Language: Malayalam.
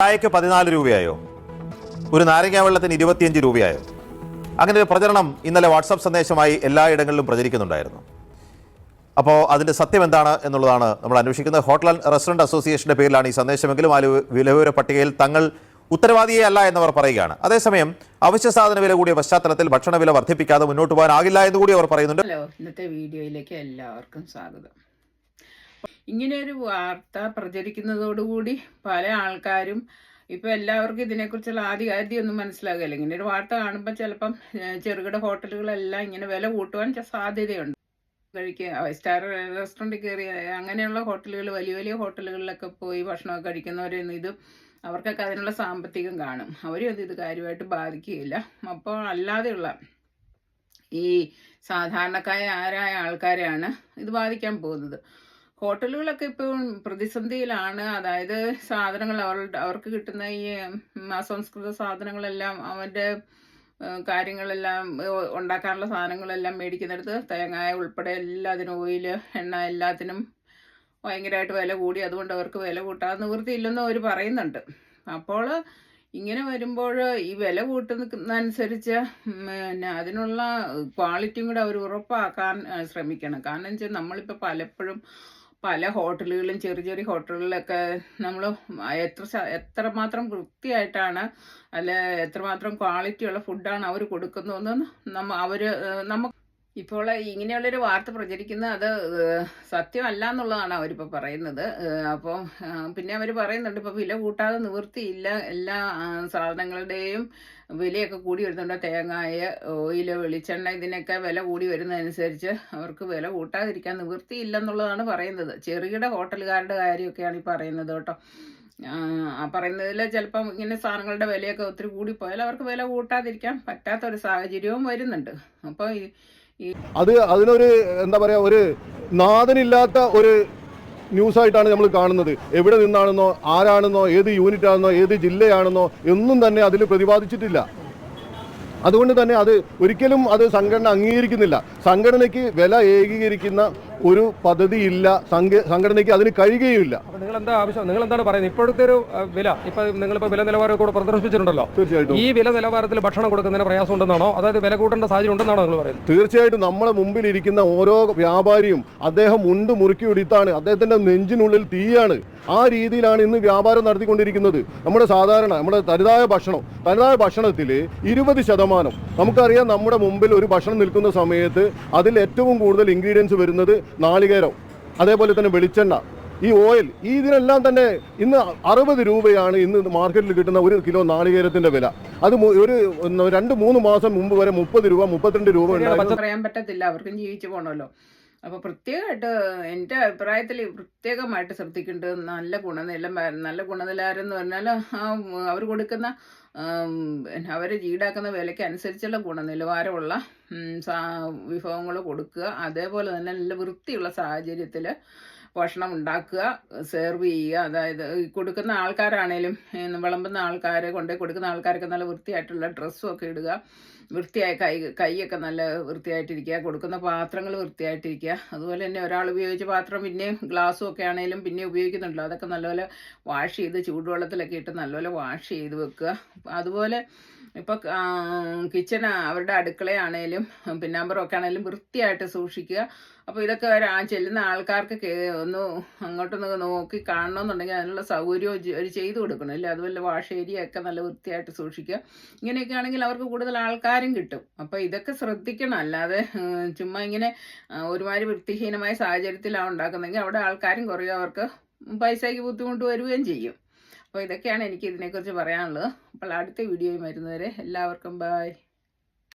ചായക്ക് പതിനാല് രൂപയായോ? ഒരു നാരങ്ങ വെള്ളത്തിന് ഇരുപത്തിയഞ്ച് രൂപയായോ? അങ്ങനെ ഒരു പ്രചരണം ഇന്നലെ വാട്സാപ്പ് സന്ദേശമായി എല്ലായിടങ്ങളിലും പ്രചരിക്കുന്നുണ്ടായിരുന്നു. അപ്പോൾ അതിന്റെ സത്യം എന്താണ് എന്നുള്ളതാണ് നമ്മൾ അന്വേഷിക്കുന്നത്. ഹോട്ടൽ റെസ്റ്റോറന്റ് അസോസിയേഷന്റെ പേരിലാണ് ഈ സന്ദേശമെങ്കിലും ആ വിലവിവര പട്ടികയിൽ തങ്ങൾ ഉത്തരവാദിയേ അല്ല എന്നവർ പറയുകയാണ്. അതേസമയം അവശ്യ സാധന വില കൂടിയ പശ്ചാത്തലത്തിൽ ഭക്ഷണ വില വർദ്ധിപ്പിക്കാതെ മുന്നോട്ട് പോകാനാകില്ല എന്ന് കൂടി അവർ പറയുന്നുണ്ട്. ഇന്നത്തെ വീഡിയോയിലേക്ക് എല്ലാവർക്കും സ്വാഗതം. ഇങ്ങനെ ഒരു വാർത്ത പ്രചരിക്കുന്നതോടുകൂടി പല ആൾക്കാരും ഇപ്പൊ എല്ലാവർക്കും ഇതിനെക്കുറിച്ചുള്ള ആദ്യ ആദ്യമൊന്നും മനസ്സിലാകില്ല ഇങ്ങനെ ഒരു വാർത്ത കാണുമ്പോൾ ചിലപ്പം ചെറുകിട ഹോട്ടലുകളെല്ലാം ഇങ്ങനെ വില കൂട്ടുവാൻ സാധ്യതയുണ്ട്. കഴിക്കുക ഫൈവ് സ്റ്റാർ റെസ്റ്റോറന്റിൽ കയറി അങ്ങനെയുള്ള ഹോട്ടലുകൾ വലിയ വലിയ ഹോട്ടലുകളിലൊക്കെ പോയി ഭക്ഷണമൊക്കെ കഴിക്കുന്നവരൊന്നും ഇത് അവർക്കൊക്കെ അതിനുള്ള സാമ്പത്തികം കാണും. അവരും അത് ഇത് കാര്യമായിട്ട് ബാധിക്കുകയില്ല. അപ്പോൾ അല്ലാതെയുള്ള ഈ സാധാരണക്കാരായ ആൾക്കാരെയാണ് ഇത് ബാധിക്കാൻ പോകുന്നത്. ഹോട്ടലുകളൊക്കെ ഇപ്പോൾ പ്രതിസന്ധിയിലാണ്. അതായത് സാധനങ്ങൾ അവരുടെ അവർക്ക് കിട്ടുന്ന ഈ അസംസ്കൃത സാധനങ്ങളെല്ലാം അവന്റെ കാര്യങ്ങളെല്ലാം ഉണ്ടാക്കാനുള്ള സാധനങ്ങളെല്ലാം മേടിക്കുന്നിടത്ത് തേങ്ങായ ഉൾപ്പെടെ എല്ലാത്തിനും ഓയിൽ എണ്ണ എല്ലാത്തിനും ഭയങ്കരമായിട്ട് വില കൂടി. അതുകൊണ്ട് അവർക്ക് വില കൂട്ടാതെ നിവൃത്തിയില്ലെന്ന് അവർ പറയുന്നുണ്ട്. അപ്പോൾ ഇങ്ങനെ വരുമ്പോൾ ഈ വില കൂട്ടുന്നതനുസരിച്ച് പിന്നെ അതിനുള്ള ക്വാളിറ്റിയും കൂടെ അവർ ഉറപ്പാക്കാൻ ശ്രമിക്കണം. കാരണം വെച്ചാൽ നമ്മളിപ്പോൾ പലപ്പോഴും പല ഹോട്ടലുകളിലും ചെറിയ ചെറിയ ഹോട്ടലുകളിലൊക്കെ നമ്മൾ എത്ര എത്രമാത്രം വൃത്തിയായിട്ടാണ് അല്ല എത്രമാത്രം ക്വാളിറ്റിയുള്ള ഫുഡാണ് അവർ കൊടുക്കുന്നതെന്ന് നമ്മ അവർ നമുക്ക് ഇപ്പോൾ ഇങ്ങനെയുള്ളൊരു വാർത്ത പ്രചരിക്കുന്നത് അത് സത്യമല്ല എന്നുള്ളതാണ് അവരിപ്പോൾ പറയുന്നത്. അപ്പോൾ പിന്നെ അവർ പറയുന്നുണ്ട് ഇപ്പോൾ വില കൂട്ടാതെ നിവൃത്തിയില്ല. എല്ലാ സാധനങ്ങളുടെയും വിലയൊക്കെ കൂടി വരുന്നുണ്ട്. തേങ്ങായ ഓയിൽ വെളിച്ചെണ്ണ ഇതിനൊക്കെ വില കൂടി വരുന്നതനുസരിച്ച് അവർക്ക് വില കൂട്ടാതിരിക്കാൻ നിവൃത്തിയില്ലെന്നുള്ളതാണ് പറയുന്നത്. ചെറുകിട ഹോട്ടലുകാരുടെ കാര്യമൊക്കെയാണ് ഈ പറയുന്നത് കേട്ടോ. പറയുന്നതിൽ ചിലപ്പം ഇങ്ങനെ സാധനങ്ങളുടെ വിലയൊക്കെ ഒത്തിരി കൂടിപ്പോയാൽ അവർക്ക് വില കൂട്ടാതിരിക്കാൻ പറ്റാത്തൊരു സാഹചര്യവും വരുന്നുണ്ട്. അപ്പോൾ അത് അതിനൊരു എന്താ പറയുക ഒരു നാഥനില്ലാത്ത ഒരു ന്യൂസായിട്ടാണ് നമ്മൾ കാണുന്നത്. എവിടെ നിന്നാണെന്നോ ആരാണെന്നോ ഏത് യൂണിറ്റ് ആണെന്നോ ഏത് ജില്ലയാണെന്നോ ഒന്നും തന്നെ അതിൽ പ്രതിപാദിച്ചിട്ടില്ല. അതുകൊണ്ട് തന്നെ അത് ഒരിക്കലും അത് സംഘടന അംഗീകരിക്കുന്നില്ല. സംഘടനയ്ക്ക് വില ഏകീകരിക്കുന്ന ഒരു പദ്ധതിയില്ല ഇല്ല സംഘടനയ്ക്ക് അതിന് കഴിയുകയുമില്ല. നിങ്ങൾ എന്താ ആവശ്യം? നിങ്ങൾ എന്താണ് പറയുന്നത്? ഇപ്പോഴത്തെ ഒരു വില ഇപ്പൊ നിങ്ങളിപ്പോ വില നിലവാരം കൂടെ പ്രദർശിപ്പിച്ചിട്ടുണ്ടല്ലോ. തീർച്ചയായിട്ടും. ഈ വില നിലവാരത്തിൽ ഭക്ഷണം കൊടുക്കുന്നതിന് പ്രയാസം ഉണ്ടെന്നാണോ അതായത് വില കൂട്ടേണ്ട സാഹചര്യം ഉണ്ടെന്നാണോ നിങ്ങൾ പറയുന്നത്? തീർച്ചയായിട്ടും നമ്മളെ മുമ്പിൽ ഇരിക്കുന്ന ഓരോ വ്യാപാരിയും അദ്ദേഹം മുണ്ട് മുറുക്കി ഒടിത്താണ്. അദ്ദേഹത്തിന്റെ നെഞ്ചിനുള്ളിൽ തീയാണ്. ആ രീതിയിലാണ് ഇന്ന് വ്യാപാരം നടത്തിക്കൊണ്ടിരിക്കുന്നത്. നമ്മുടെ സാധാരണ നമ്മുടെ തരുതായ ഭക്ഷണം തരുതായ ഭക്ഷണത്തിൽ ഇരുപത് ശതമാനം. നമുക്കറിയാം നമ്മുടെ മുമ്പിൽ ഒരു ഭക്ഷണം നിൽക്കുന്ന സമയത്ത് അതിൽ ഏറ്റവും കൂടുതൽ ഇൻഗ്രീഡിയൻസ് വരുന്നത് നാളികേരം അതേപോലെ തന്നെ വെളിച്ചെണ്ണ ഈ ഓയിൽ ഈ ഇതിനെല്ലാം തന്നെ ഇന്ന് അറുപത് രൂപയാണ് ഇന്ന് മാർക്കറ്റിൽ കിട്ടുന്ന ഒരു കിലോ നാളികേരത്തിന്റെ വില. അത് ഒരു രണ്ട് മൂന്ന് മാസം മുമ്പ് വരെ മുപ്പത് രൂപ മുപ്പത്തിരണ്ട് രൂപ പറയാൻ പറ്റത്തില്ല അവർക്കും ജീവിച്ചു പോകണമല്ലോ അപ്പോൾ പ്രത്യേകമായിട്ട് എന്റെ അഭിപ്രായത്തിൽ പ്രത്യേകമായിട്ട് ശ്രദ്ധിക്കേണ്ടത് നല്ല ഗുണനില നല്ല ഗുണനിലവാരം എന്ന് പറഞ്ഞാൽ അവർ കൊടുക്കുന്ന അവർ ഈടാക്കുന്ന വിലയ്ക്ക് അനുസരിച്ചുള്ള ഗുണനിലവാരമുള്ള വിഭവങ്ങൾ കൊടുക്കുക. അതേപോലെ തന്നെ നല്ല വൃത്തിയുള്ള സാഹചര്യത്തിൽ ഭക്ഷണം ഉണ്ടാക്കുക സെർവ് ചെയ്യുക. അതായത് കൊടുക്കുന്ന ആൾക്കാരാണേലും വിളമ്പുന്ന ആൾക്കാരെ കൊണ്ട് കൊടുക്കുന്ന ആൾക്കാരൊക്കെ നല്ല വൃത്തിയായിട്ടുള്ള ഡ്രസ്സും ഒക്കെ ഇടുക. വൃത്തിയായ കൈ കൈയൊക്കെ നല്ല വൃത്തിയായിട്ടിരിക്കുക. കൊടുക്കുന്ന പാത്രങ്ങൾ വൃത്തിയായിട്ടിരിക്കുക. അതുപോലെ തന്നെ ഒരാൾ ഉപയോഗിച്ച പാത്രം പിന്നെയും ഗ്ലാസ്സും ഒക്കെ ആണെങ്കിലും പിന്നെ ഉപയോഗിക്കുന്നുണ്ടല്ലോ. അതൊക്കെ നല്ലപോലെ വാഷ് ചെയ്ത് ചൂടുവെള്ളത്തിലൊക്കെ ഇട്ട് നല്ലപോലെ വാഷ് ചെയ്ത് വെക്കുക. അതുപോലെ ഇപ്പോൾ കിച്ചൺ അവരുടെ അടുക്കളയാണേലും പിന്നാമ്പറമൊക്കെ ആണേലും വൃത്തിയായിട്ട് സൂക്ഷിക്കുക. അപ്പോൾ ഇതൊക്കെ ആ ചെല്ലുന്ന ആൾക്കാർക്ക് ഒന്ന് അങ്ങോട്ടൊന്ന് നോക്കി കാണണമെന്നുണ്ടെങ്കിൽ അതിനുള്ള സൗകര്യവും അവർ ചെയ്തു കൊടുക്കണം. അല്ലേ? അതുപോലെ വാഷ് ഏരിയ ഒക്കെ നല്ല വൃത്തിയായിട്ട് സൂക്ഷിക്കുക. ഇങ്ങനെയൊക്കെ ആണെങ്കിൽ അവർക്ക് കൂടുതൽ ആൾക്കാരും കിട്ടും. അപ്പോൾ ഇതൊക്കെ ശ്രദ്ധിക്കണം. അല്ലാതെ ചുമ്മാ ഇങ്ങനെ ഒരുമാതിരി വൃത്തിഹീനമായ സാഹചര്യത്തിലാണ് ഉണ്ടാക്കുന്നതെങ്കിൽ അവിടെ ആൾക്കാരും കുറയും. അവർക്ക് പൈസയ്ക്ക് ബുദ്ധിമുട്ട് വരികയും ചെയ്യും. അപ്പോൾ ഇതൊക്കെയാണ് എനിക്ക് ഇതിനെക്കുറിച്ച് പറയാനുള്ളത്. അപ്പോൾ അടുത്ത വീഡിയോയിൽ വരുന്നവരെ എല്ലാവർക്കും ബൈ